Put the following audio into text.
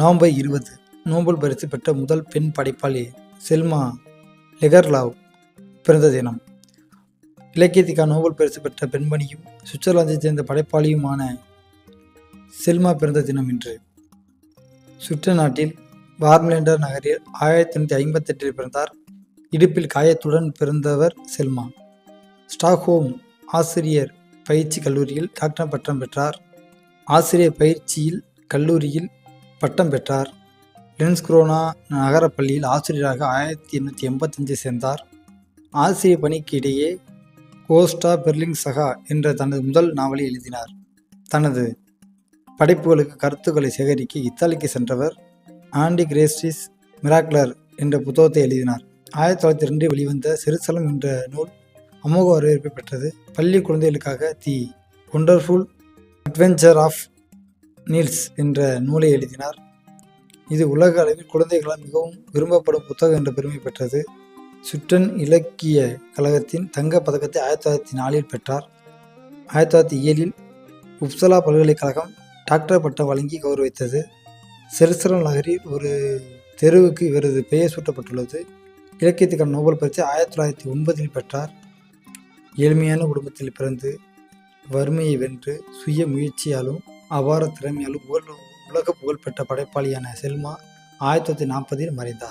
November இருபது Nobel பரிசு பெற்ற முதல் பெண் படைப்பாளி செல்மா லெகர்லாவ் பிறந்த தினம். இலக்கியத்துக்கான நோபல் பரிசு பெற்ற பெண்மணியும் சுவிட்சர்லாந்தை சேர்ந்த படைப்பாளியுமான செல்மா பிறந்த தினம் இன்று. சுற்ற நாட்டில் பார்மலேண்டர் நகரில் ஆயிரத்தி தொண்ணூற்றி ஐம்பத்தெட்டில் பிறந்தார். இடுப்பில் காயத்துடன் பிறந்தவர் செல்மா. ஸ்டாக்ஹோம் ஆசிரியர் பயிற்சி கல்லூரியில் டாக்டர் பட்டம் பெற்றார். ஆசிரியர் பயிற்சியில் கல்லூரியில் பட்டம் பெற்றார். லென்ஸ்க்ரோனா நகரப்பள்ளியில் ஆசிரியராக ஆயிரத்தி எண்ணூற்றி எண்பத்தஞ்சு சேர்ந்தார். ஆசிரியர் பணிக்கு இடையே கோஸ்டா பெர்லிங் சகா என்ற தனது முதல் நாவலை எழுதினார். தனது படைப்புகளுக்கு கருத்துக்களை சேகரிக்க இத்தாலிக்கு சென்றவர் ஆண்டி கிரேஸ்டிஸ் மிராக்லர் என்ற புத்தகத்தை எழுதினார். ஆயிரத்தி தொள்ளாயிரத்தி ரெண்டில் வெளிவந்த சிறுசலம் என்ற நூல் அமோக வரவேற்பை பெற்றது. பள்ளி குழந்தைகளுக்காக the wonderful adventure of Nils என்ற நூலை எழுதினார். இது உலக அளவில் குழந்தைகளால் மிகவும் விரும்பப்படும் புத்தகம் என்ற பெருமை பெற்றது. சுட்டன் இலக்கிய கழகத்தின் தங்க பதக்கத்தை ஆயிரத்தி தொள்ளாயிரத்தி நாலில் பெற்றார். ஆயிரத்தி தொள்ளாயிரத்தி ஏழில் உப்சலா பல்கலைக்கழகம் டாக்டர் பட்டம் வழங்கி கௌரவித்தது. செருசலம் நகரில் ஒரு தெருவுக்கு இவரது பெயர் சூட்டப்பட்டுள்ளது. இலக்கியத்துக்கான நோபல் பரிசு ஆயிரத்தி தொள்ளாயிரத்தி ஒன்பதில் பெற்றார். ஏழ்மையான குடும்பத்தில் பிறந்து வறுமையை வென்று சுய முயற்சியாலும் அபார திறமையாலும் உலக உலக புகழ்பெற்ற படைப்பாளியான செல்மா ஆயிரத்தி தொள்ளாயிரத்தி நாற்பதில் மறைந்தார்.